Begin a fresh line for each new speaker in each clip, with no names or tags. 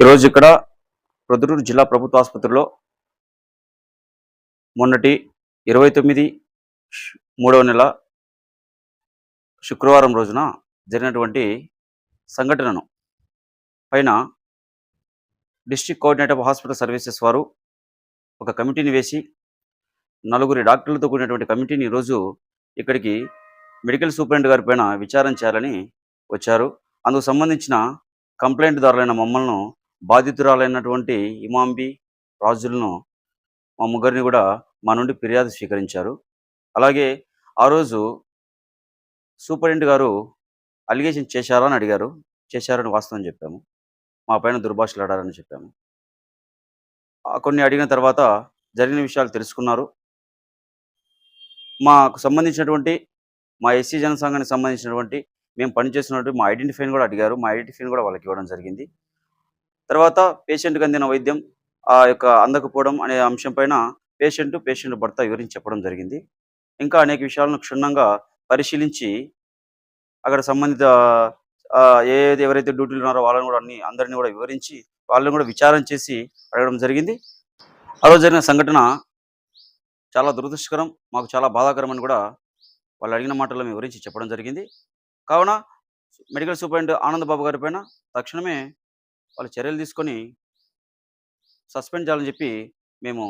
ఈరోజు ఇక్కడ ప్రొద్దుటూరు జిల్లా ప్రభుత్వ ఆసుపత్రిలో మొన్నటి ఇరవై తొమ్మిది మూడవ నెల శుక్రవారం రోజున జరిగినటువంటి సంఘటనను పైన district coordinator of hospital services వారు ఒక కమిటీని వేసి నలుగురి డాక్టర్లతో కూడినటువంటి కమిటీని ఈరోజు ఇక్కడికి మెడికల్ సూపరింట్ గారి పైన విచారం చేయాలని వచ్చారు. అందుకు సంబంధించిన కంప్లైంట్ దారులైన మమ్మల్ని బాధితురాలైనటువంటి ఇమాంబి రాజులను మా ముగ్గురిని కూడా మా నుండి ఫిర్యాదు స్వీకరించారు. అలాగే ఆ రోజు సూపరింటెండెంట్ గారు అలిగేషన్ చేశారా అని అడిగారు. చేశారని వాస్తవం చెప్పాము. మా పైన దుర్భాషలు ఆడారని చెప్పాము కొన్ని అడిగిన తర్వాత జరిగిన విషయాలు తెలుసుకున్నారు. మాకు సంబంధించినటువంటి మా ఎస్సీ జనసంఘానికి సంబంధించినటువంటి మేము పనిచేస్తున్నటువంటి మా ఐడెంటిఫైని కూడా అడిగారు. మా ఐడెంటిఫైని కూడా వాళ్ళకి ఇవ్వడం జరిగింది. తర్వాత పేషెంట్కి అందిన వైద్యం ఆ యొక్క అందకపోవడం అనే అంశం పైన పేషెంట్ పేషెంట్ భర్త వివరించి చెప్పడం జరిగింది. ఇంకా అనేక విషయాలను క్షుణ్ణంగా పరిశీలించి అక్కడ సంబంధిత ఏది ఎవరైతే డ్యూటీలు ఉన్నారో వాళ్ళని కూడా అన్ని అందరినీ కూడా వివరించి వాళ్ళని కూడా విచారం చేసి అడగడం జరిగింది. ఆ రోజు జరిగిన సంఘటన చాలా దురదృష్టకరం మాకు చాలా బాధాకరం అని కూడా వాళ్ళు అడిగిన మాటల్లో మేము వివరించి చెప్పడం జరిగింది. కావున మెడికల్ సూపరింటెండెంట్ ఆనంద్ బాబు గారి పైన తక్షణమే వాళ్ళు చర్యలు తీసుకొని సస్పెండ్ చేయాలని చెప్పి మేము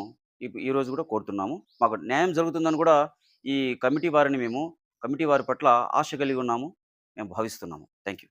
ఈ ఈ రోజు కూడా కోరుతున్నాము. మాకు న్యాయం జరుగుతుందని కూడా ఈ కమిటీ వారిని మేము కమిటీ వారి పట్ల ఆశ కలిగి ఉన్నాము. మేము భావిస్తున్నాము. Thank you